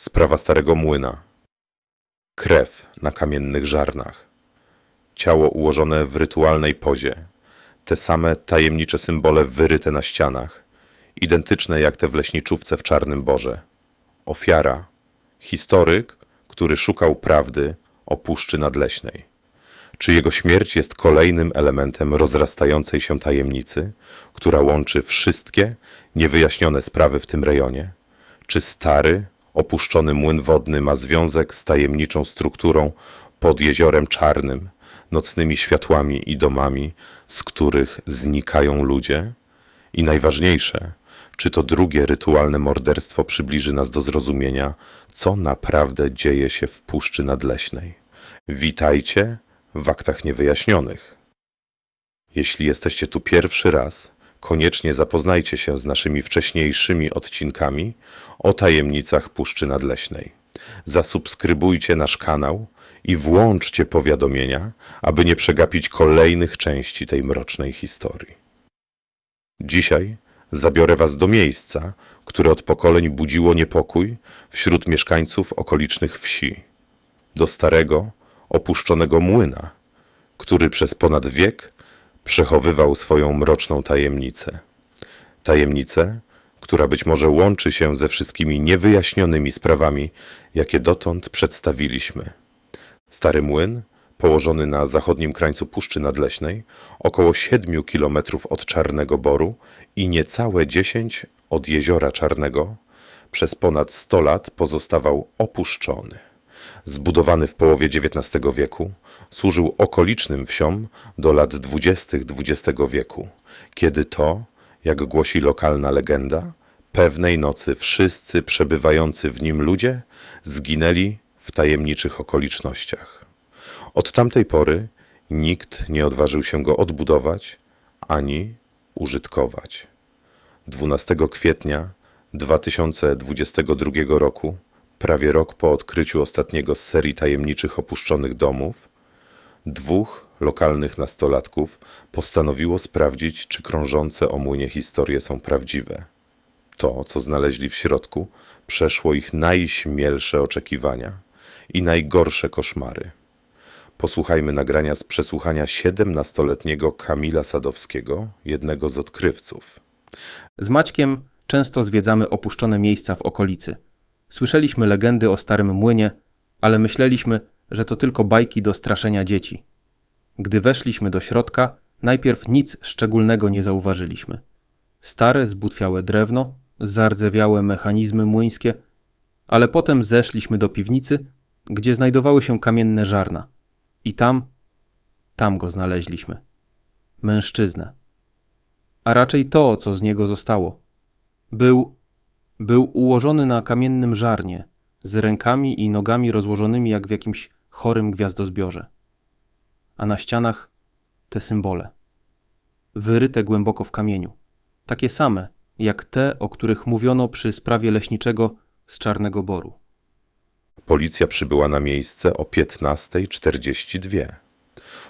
Sprawa starego młyna. Krew na kamiennych żarnach. Ciało ułożone w rytualnej pozie. Te same tajemnicze symbole wyryte na ścianach. Identyczne jak te w leśniczówce w Czarnym Borze. Ofiara. Historyk, który szukał prawdy o Puszczy Nadleśnej. Czy jego śmierć jest kolejnym elementem rozrastającej się tajemnicy, która łączy wszystkie niewyjaśnione sprawy w tym rejonie? Czy stary, opuszczony młyn wodny ma związek z tajemniczą strukturą pod jeziorem czarnym, nocnymi światłami i domami, z których znikają ludzie? I najważniejsze, czy to drugie rytualne morderstwo przybliży nas do zrozumienia, co naprawdę dzieje się w Puszczy Nadleśnej? Witajcie w aktach niewyjaśnionych. Jeśli jesteście tu pierwszy raz, koniecznie zapoznajcie się z naszymi wcześniejszymi odcinkami o tajemnicach Puszczy Nadleśnej. Zasubskrybujcie nasz kanał i włączcie powiadomienia, aby nie przegapić kolejnych części tej mrocznej historii. Dzisiaj zabiorę Was do miejsca, które od pokoleń budziło niepokój wśród mieszkańców okolicznych wsi. Do starego, opuszczonego młyna, który przez ponad wiek przechowywał swoją mroczną tajemnicę. Tajemnicę, która być może łączy się ze wszystkimi niewyjaśnionymi sprawami, jakie dotąd przedstawiliśmy. Stary młyn, położony na zachodnim krańcu Puszczy Nadleśnej, około 7 kilometrów od Czarnego Boru i niecałe 10 od Jeziora Czarnego, przez ponad 100 lat pozostawał opuszczony. Zbudowany w połowie XIX wieku, służył okolicznym wsiom do lat 20. XX wieku, kiedy to, jak głosi lokalna legenda, pewnej nocy wszyscy przebywający w nim ludzie zginęli w tajemniczych okolicznościach. Od tamtej pory nikt nie odważył się go odbudować ani użytkować. 12 kwietnia 2022 roku, prawie rok po odkryciu ostatniego z serii tajemniczych opuszczonych domów, dwóch lokalnych nastolatków postanowiło sprawdzić, czy krążące o młynie historie są prawdziwe. To, co znaleźli w środku, przeszło ich najśmielsze oczekiwania i najgorsze koszmary. Posłuchajmy nagrania z przesłuchania 17-letniego Kamila Sadowskiego, jednego z odkrywców. Z Maćkiem często zwiedzamy opuszczone miejsca w okolicy. Słyszeliśmy legendy o starym młynie, ale myśleliśmy, że to tylko bajki do straszenia dzieci. Gdy weszliśmy do środka, najpierw nic szczególnego nie zauważyliśmy. Stare, zbutwiałe drewno, zardzewiałe mechanizmy młyńskie, ale potem zeszliśmy do piwnicy, gdzie znajdowały się kamienne żarna. I tam, tam go znaleźliśmy. Mężczyznę. A raczej to, co z niego zostało. Był, był ułożony na kamiennym żarnie, z rękami i nogami rozłożonymi jak w jakimś chorym gwiazdozbiorze. A na ścianach te symbole. Wyryte głęboko w kamieniu. Takie same, jak te, o których mówiono przy sprawie leśniczego z Czarnego Boru. Policja przybyła na miejsce o 15.42.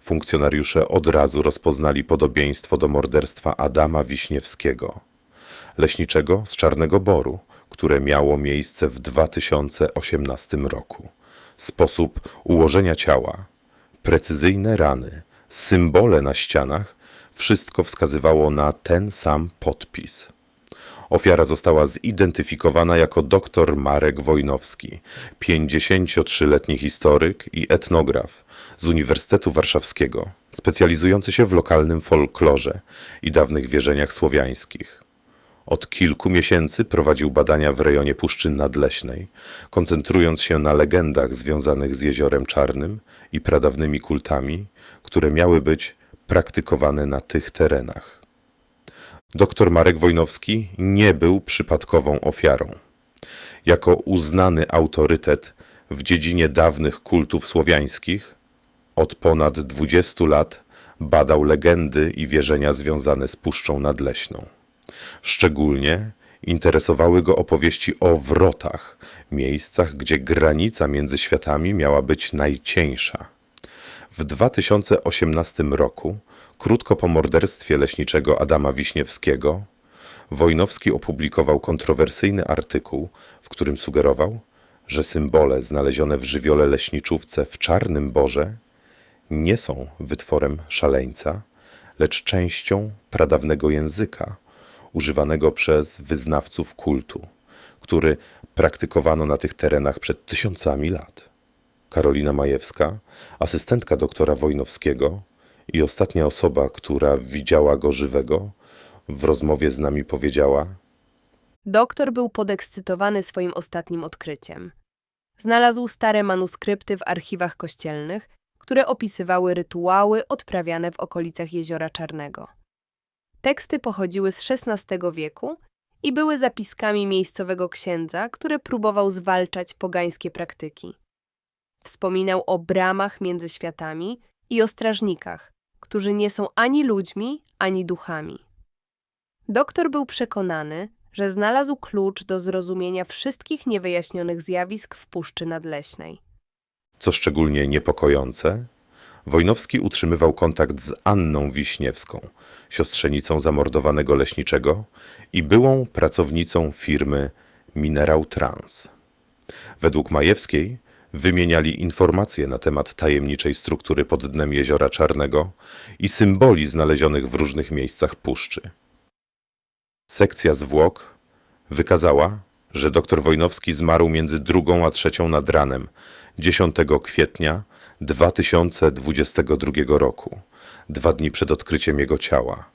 Funkcjonariusze od razu rozpoznali podobieństwo do morderstwa Adama Wiśniewskiego, leśniczego z Czarnego Boru, które miało miejsce w 2018 roku. Sposób ułożenia ciała, precyzyjne rany, symbole na ścianach wszystko wskazywało na ten sam podpis. Ofiara została zidentyfikowana jako dr Marek Wojnowski, 53-letni historyk i etnograf z Uniwersytetu Warszawskiego, specjalizujący się w lokalnym folklorze i dawnych wierzeniach słowiańskich. Od kilku miesięcy prowadził badania w rejonie Puszczy Nadleśnej, koncentrując się na legendach związanych z Jeziorem Czarnym i pradawnymi kultami, które miały być praktykowane na tych terenach. Dr Marek Wojnowski nie był przypadkową ofiarą. Jako uznany autorytet w dziedzinie dawnych kultów słowiańskich, od ponad 20 lat badał legendy i wierzenia związane z Puszczą Nadleśną. Szczególnie interesowały go opowieści o wrotach, miejscach, gdzie granica między światami miała być najcieńsza. W 2018 roku, krótko po morderstwie leśniczego Adama Wiśniewskiego, Wojnowski opublikował kontrowersyjny artykuł, w którym sugerował, że symbole znalezione w żywiole leśniczówce w Czarnym Borze nie są wytworem szaleńca, lecz częścią pradawnego języka używanego przez wyznawców kultu, który praktykowano na tych terenach przed tysiącami lat. Karolina Majewska, asystentka doktora Wojnowskiego i ostatnia osoba, która widziała go żywego, w rozmowie z nami powiedziała: Doktor był podekscytowany swoim ostatnim odkryciem. Znalazł stare manuskrypty w archiwach kościelnych, które opisywały rytuały odprawiane w okolicach Jeziora Czarnego. Teksty pochodziły z XVI wieku i były zapiskami miejscowego księdza, który próbował zwalczać pogańskie praktyki. Wspominał o bramach między światami i o strażnikach, którzy nie są ani ludźmi, ani duchami. Doktor był przekonany, że znalazł klucz do zrozumienia wszystkich niewyjaśnionych zjawisk w Puszczy Nadleśnej. Co szczególnie niepokojące, Wojnowski utrzymywał kontakt z Anną Wiśniewską, siostrzenicą zamordowanego leśniczego i byłą pracownicą firmy Minerał Trans. Według Majewskiej wymieniali informacje na temat tajemniczej struktury pod dnem Jeziora Czarnego i symboli znalezionych w różnych miejscach puszczy. Sekcja zwłok wykazała, że dr Wojnowski zmarł między drugą a trzecią nad ranem 10 kwietnia 2022 roku, dwa dni przed odkryciem jego ciała.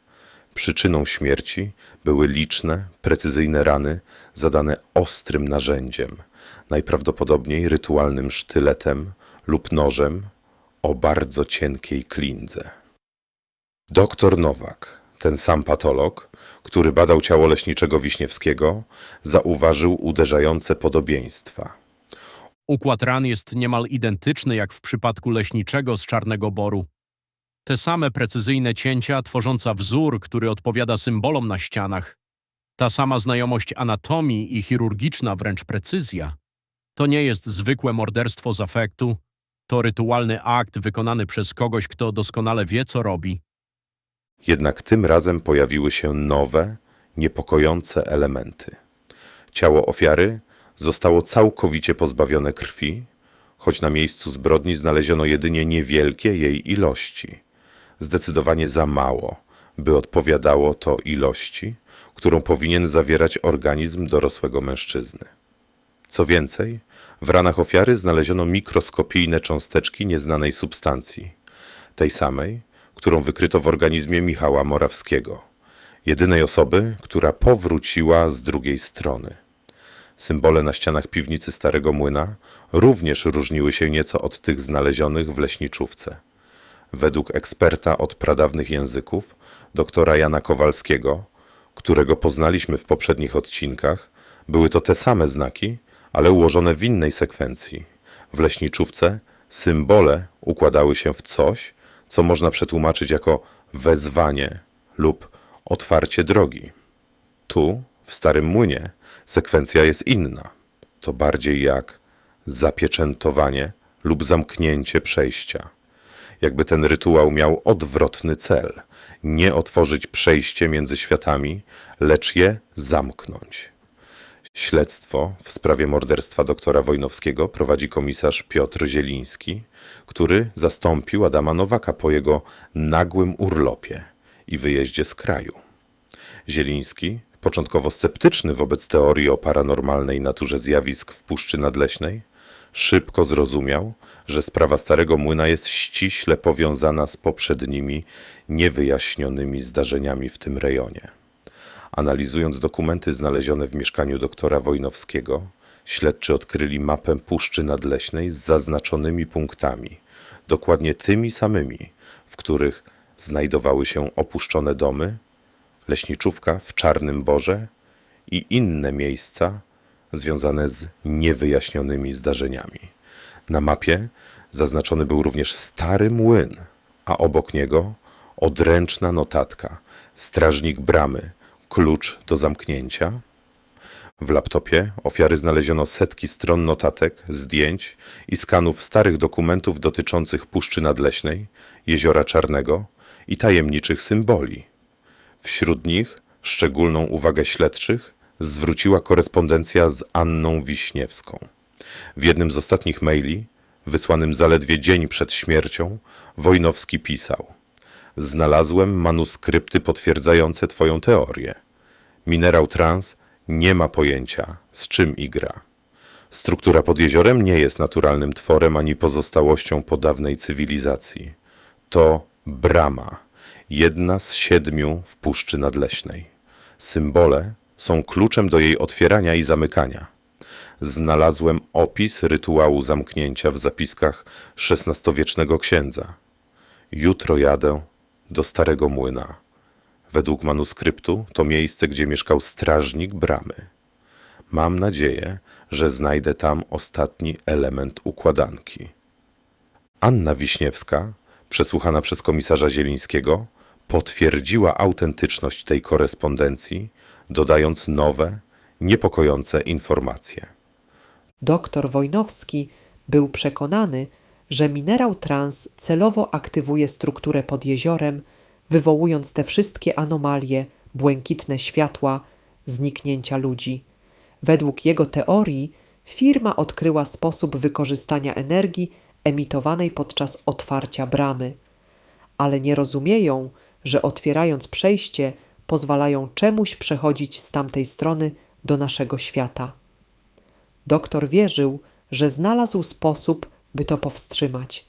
Przyczyną śmierci były liczne, precyzyjne rany zadane ostrym narzędziem, najprawdopodobniej rytualnym sztyletem lub nożem o bardzo cienkiej klindze. Doktor Nowak, ten sam patolog, który badał ciało leśniczego Wiśniewskiego, zauważył uderzające podobieństwa. Układ ran jest niemal identyczny jak w przypadku leśniczego z Czarnego Boru. Te same precyzyjne cięcia tworząca wzór, który odpowiada symbolom na ścianach. Ta sama znajomość anatomii i chirurgiczna wręcz precyzja. To nie jest zwykłe morderstwo z afektu, to rytualny akt wykonany przez kogoś, kto doskonale wie, co robi. Jednak tym razem pojawiły się nowe, niepokojące elementy. Ciało ofiary zostało całkowicie pozbawione krwi, choć na miejscu zbrodni znaleziono jedynie niewielkie jej ilości. Zdecydowanie za mało, by odpowiadało to ilości, którą powinien zawierać organizm dorosłego mężczyzny. Co więcej, w ranach ofiary znaleziono mikroskopijne cząsteczki nieznanej substancji, tej samej, którą wykryto w organizmie Michała Morawskiego, jedynej osoby, która powróciła z drugiej strony. Symbole na ścianach piwnicy Starego Młyna również różniły się nieco od tych znalezionych w leśniczówce. Według eksperta od pradawnych języków, doktora Jana Kowalskiego, którego poznaliśmy w poprzednich odcinkach, były to te same znaki, ale ułożone w innej sekwencji. W leśniczówce symbole układały się w coś, co można przetłumaczyć jako wezwanie lub otwarcie drogi. Tu, w Starym Młynie, sekwencja jest inna. To bardziej jak zapieczętowanie lub zamknięcie przejścia. Jakby ten rytuał miał odwrotny cel nie otworzyć przejście między światami, lecz je zamknąć. Śledztwo w sprawie morderstwa doktora Wojnowskiego prowadzi komisarz Piotr Zieliński, który zastąpił Adama Nowaka po jego nagłym urlopie i wyjeździe z kraju. Zieliński, początkowo sceptyczny wobec teorii o paranormalnej naturze zjawisk w Puszczy Nadleśnej, szybko zrozumiał, że sprawa Starego Młyna jest ściśle powiązana z poprzednimi, niewyjaśnionymi zdarzeniami w tym rejonie. Analizując dokumenty znalezione w mieszkaniu doktora Wojnowskiego, śledczy odkryli mapę Puszczy Nadleśnej z zaznaczonymi punktami, dokładnie tymi samymi, w których znajdowały się opuszczone domy, leśniczówka w Czarnym Borze i inne miejsca związane z niewyjaśnionymi zdarzeniami. Na mapie zaznaczony był również stary młyn, a obok niego odręczna notatka, strażnik bramy, klucz do zamknięcia. W laptopie ofiary znaleziono setki stron notatek, zdjęć i skanów starych dokumentów dotyczących Puszczy Nadleśnej, Jeziora Czarnego i tajemniczych symboli. Wśród nich szczególną uwagę śledczych zwróciła korespondencja z Anną Wiśniewską. W jednym z ostatnich maili, wysłanym zaledwie dzień przed śmiercią, Wojnowski pisał: Znalazłem manuskrypty potwierdzające Twoją teorię. Minerał trans nie ma pojęcia, z czym igra. Struktura pod jeziorem nie jest naturalnym tworem ani pozostałością po dawnej cywilizacji. To brama, jedna z siedmiu w Puszczy Nadleśnej. Symbole są kluczem do jej otwierania i zamykania. Znalazłem opis rytuału zamknięcia w zapiskach XVI-wiecznego księdza. Jutro jadę do Starego Młyna. Według manuskryptu to miejsce, gdzie mieszkał strażnik bramy. Mam nadzieję, że znajdę tam ostatni element układanki. Anna Wiśniewska, przesłuchana przez komisarza Zielińskiego, potwierdziła autentyczność tej korespondencji, dodając nowe, niepokojące informacje. Doktor Wojnowski był przekonany, że minerał trans celowo aktywuje strukturę pod jeziorem, wywołując te wszystkie anomalie, błękitne światła, zniknięcia ludzi. Według jego teorii firma odkryła sposób wykorzystania energii emitowanej podczas otwarcia bramy, ale nie rozumieją, że otwierając przejście, pozwalają czemuś przechodzić z tamtej strony do naszego świata. Doktor wierzył, że znalazł sposób, by to powstrzymać.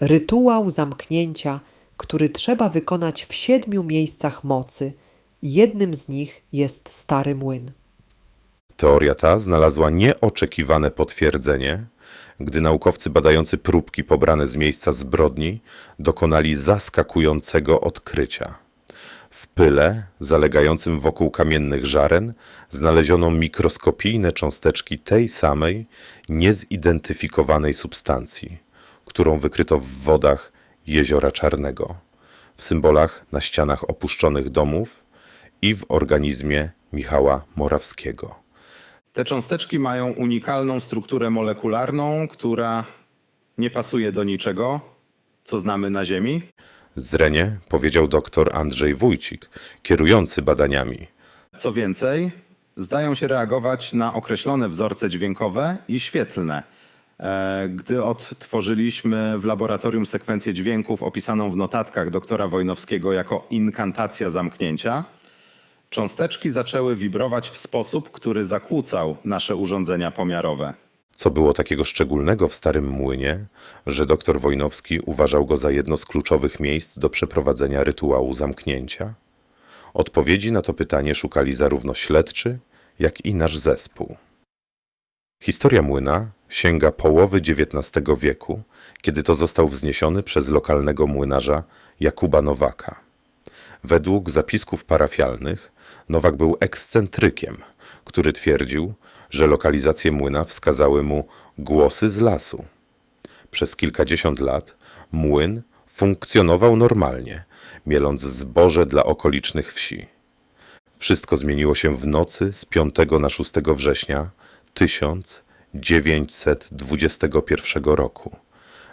Rytuał zamknięcia, który trzeba wykonać w siedmiu miejscach mocy. Jednym z nich jest Stary Młyn. Teoria ta znalazła nieoczekiwane potwierdzenie, gdy naukowcy badający próbki pobrane z miejsca zbrodni dokonali zaskakującego odkrycia. W pyle zalegającym wokół kamiennych żaren znaleziono mikroskopijne cząsteczki tej samej, niezidentyfikowanej substancji, którą wykryto w wodach Jeziora Czarnego, w symbolach na ścianach opuszczonych domów i w organizmie Michała Morawskiego. Te cząsteczki mają unikalną strukturę molekularną, która nie pasuje do niczego, co znamy na Ziemi. Zrenie powiedział dr Andrzej Wójcik, kierujący badaniami. Co więcej, zdają się reagować na określone wzorce dźwiękowe i świetlne. E, Gdy odtworzyliśmy w laboratorium sekwencję dźwięków opisaną w notatkach doktora Wojnowskiego jako inkantacja zamknięcia, cząsteczki zaczęły wibrować w sposób, który zakłócał nasze urządzenia pomiarowe. Co było takiego szczególnego w Starym Młynie, że dr Wojnowski uważał go za jedno z kluczowych miejsc do przeprowadzenia rytuału zamknięcia? Odpowiedzi na to pytanie szukali zarówno śledczy, jak i nasz zespół. Historia młyna sięga połowy XIX wieku, kiedy to został wzniesiony przez lokalnego młynarza Jakuba Nowaka. Według zapisków parafialnych Nowak był ekscentrykiem, który twierdził, że lokalizację młyna wskazały mu głosy z lasu. Przez kilkadziesiąt lat młyn funkcjonował normalnie, mieląc zboże dla okolicznych wsi. Wszystko zmieniło się w nocy z 5 na 6 września 1921 roku.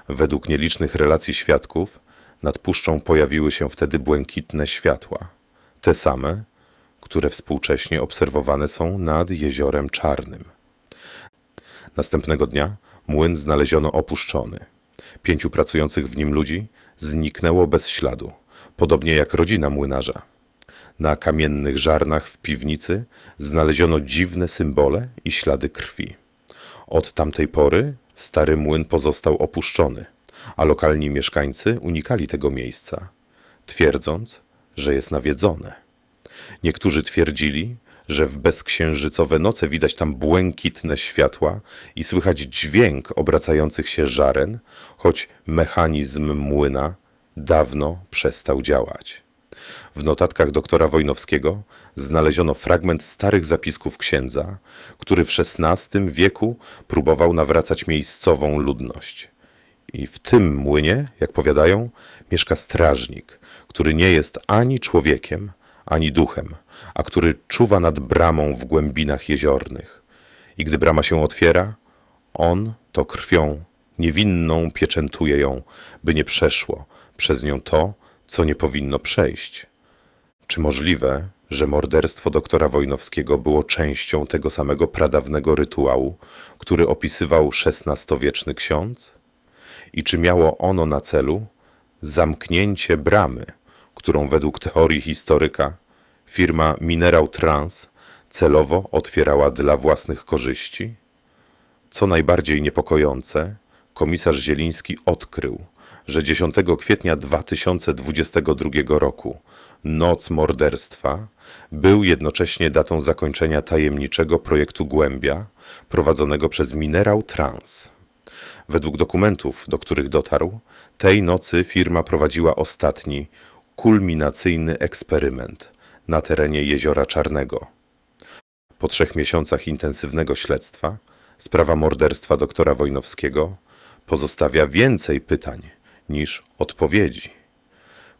Według nielicznych relacji świadków nad puszczą pojawiły się wtedy błękitne światła, te same, które współcześnie obserwowane są nad Jeziorem Czarnym. Następnego dnia młyn znaleziono opuszczony. Pięciu pracujących w nim ludzi zniknęło bez śladu, podobnie jak rodzina młynarza. Na kamiennych żarnach w piwnicy znaleziono dziwne symbole i ślady krwi. Od tamtej pory stary młyn pozostał opuszczony, a lokalni mieszkańcy unikali tego miejsca, twierdząc, że jest nawiedzone. Niektórzy twierdzili, że w bezksiężycowe noce widać tam błękitne światła i słychać dźwięk obracających się żaren, choć mechanizm młyna dawno przestał działać. W notatkach doktora Wojnowskiego znaleziono fragment starych zapisków księdza, który w XVI wieku próbował nawracać miejscową ludność. I w tym młynie, jak powiadają, mieszka strażnik, który nie jest ani człowiekiem, ani duchem, a który czuwa nad bramą w głębinach jeziornych. I gdy brama się otwiera, on to krwią niewinną pieczętuje ją, by nie przeszło przez nią to, co nie powinno przejść. Czy możliwe, że morderstwo doktora Wojnowskiego było częścią tego samego pradawnego rytuału, który opisywał XVI-wieczny ksiądz? I czy miało ono na celu zamknięcie bramy, którą według teorii historyka firma Mineral Trans celowo otwierała dla własnych korzyści? Co najbardziej niepokojące, komisarz Zieliński odkrył, że 10 kwietnia 2022 roku, noc morderstwa, był jednocześnie datą zakończenia tajemniczego projektu Głębia prowadzonego przez Mineral Trans. Według dokumentów, do których dotarł, tej nocy firma prowadziła ostatni, kulminacyjny eksperyment na terenie Jeziora Czarnego. Po trzech miesiącach intensywnego śledztwa, sprawa morderstwa doktora Wojnowskiego pozostawia więcej pytań niż odpowiedzi.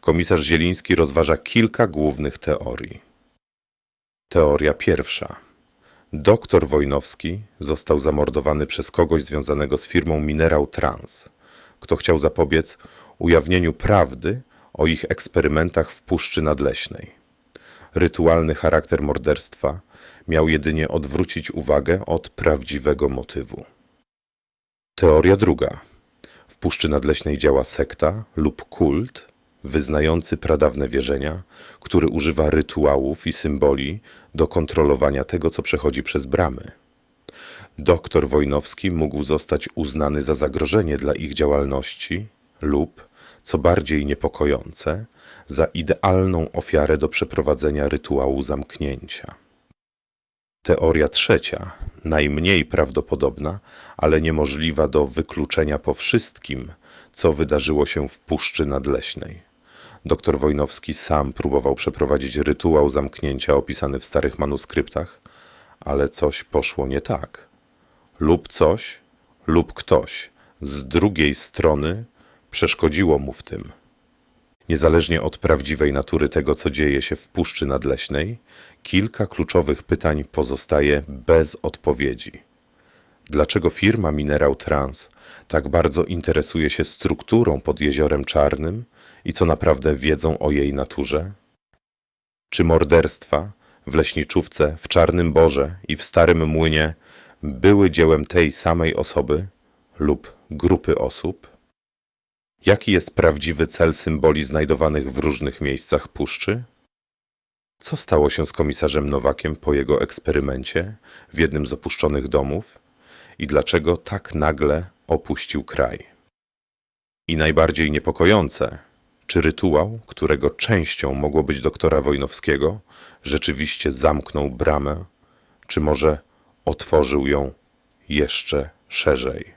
Komisarz Zieliński rozważa kilka głównych teorii. Teoria pierwsza. Doktor Wojnowski został zamordowany przez kogoś związanego z firmą Mineral Trans, kto chciał zapobiec ujawnieniu prawdy o ich eksperymentach w Puszczy Nadleśnej. Rytualny charakter morderstwa miał jedynie odwrócić uwagę od prawdziwego motywu. Teoria druga. W Puszczy Nadleśnej działa sekta lub kult wyznający pradawne wierzenia, który używa rytuałów i symboli do kontrolowania tego, co przechodzi przez bramy. Doktor Wojnowski mógł zostać uznany za zagrożenie dla ich działalności lub, co bardziej niepokojące, za idealną ofiarę do przeprowadzenia rytuału zamknięcia. Teoria trzecia, najmniej prawdopodobna, ale niemożliwa do wykluczenia po wszystkim, co wydarzyło się w Puszczy Nadleśnej. Doktor Wojnowski sam próbował przeprowadzić rytuał zamknięcia opisany w starych manuskryptach, ale coś poszło nie tak. Lub coś, lub ktoś z drugiej strony przeszkodziło mu w tym. Niezależnie od prawdziwej natury tego, co dzieje się w Puszczy Nadleśnej, kilka kluczowych pytań pozostaje bez odpowiedzi. Dlaczego firma Mineral Trans tak bardzo interesuje się strukturą pod Jeziorem Czarnym i co naprawdę wiedzą o jej naturze? Czy morderstwa w Leśniczówce, w Czarnym Borze i w Starym Młynie były dziełem tej samej osoby lub grupy osób? Jaki jest prawdziwy cel symboli znajdowanych w różnych miejscach puszczy? Co stało się z komisarzem Nowakiem po jego eksperymencie w jednym z opuszczonych domów i dlaczego tak nagle opuścił kraj? I najbardziej niepokojące, czy rytuał, którego częścią mogło być doktora Wojnowskiego, rzeczywiście zamknął bramę, czy może otworzył ją jeszcze szerzej?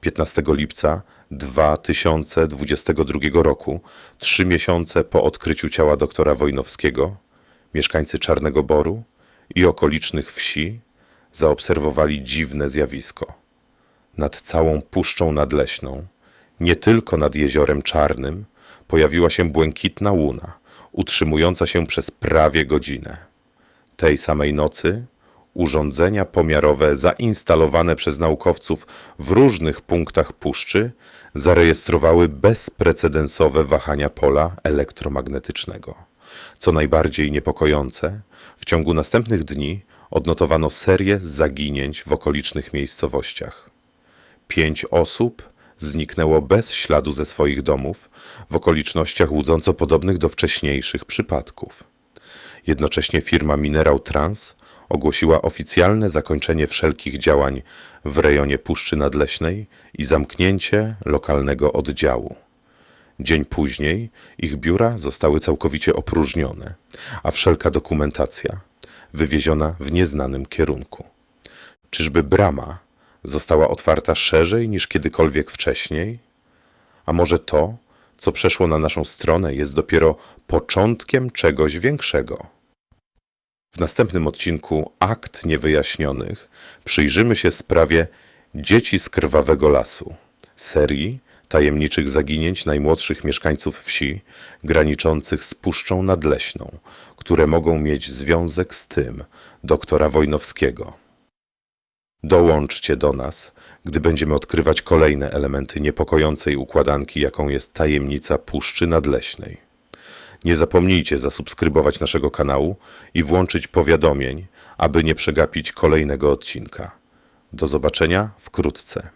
15 lipca 2022 roku, trzy miesiące po odkryciu ciała doktora Wojnowskiego, mieszkańcy Czarnego Boru i okolicznych wsi zaobserwowali dziwne zjawisko. Nad całą Puszczą Nadleśną, nie tylko nad Jeziorem Czarnym, pojawiła się błękitna łuna, utrzymująca się przez prawie godzinę. Tej samej nocy urządzenia pomiarowe zainstalowane przez naukowców w różnych punktach puszczy zarejestrowały bezprecedensowe wahania pola elektromagnetycznego. Co najbardziej niepokojące, w ciągu następnych dni odnotowano serię zaginięć w okolicznych miejscowościach. Pięć osób zniknęło bez śladu ze swoich domów w okolicznościach łudząco podobnych do wcześniejszych przypadków. Jednocześnie firma Mineral Trans ogłosiła oficjalne zakończenie wszelkich działań w rejonie Puszczy Nadleśnej i zamknięcie lokalnego oddziału. Dzień później ich biura zostały całkowicie opróżnione, a wszelka dokumentacja wywieziona w nieznanym kierunku. Czyżby brama została otwarta szerzej niż kiedykolwiek wcześniej? A może to, co przeszło na naszą stronę, jest dopiero początkiem czegoś większego? W następnym odcinku Akt Niewyjaśnionych przyjrzymy się sprawie Dzieci z Krwawego Lasu, serii tajemniczych zaginięć najmłodszych mieszkańców wsi graniczących z Puszczą Nadleśną, które mogą mieć związek z tym doktora Wojnowskiego. Dołączcie do nas, gdy będziemy odkrywać kolejne elementy niepokojącej układanki, jaką jest tajemnica Puszczy Nadleśnej. Nie zapomnijcie zasubskrybować naszego kanału i włączyć powiadomień, aby nie przegapić kolejnego odcinka. Do zobaczenia wkrótce.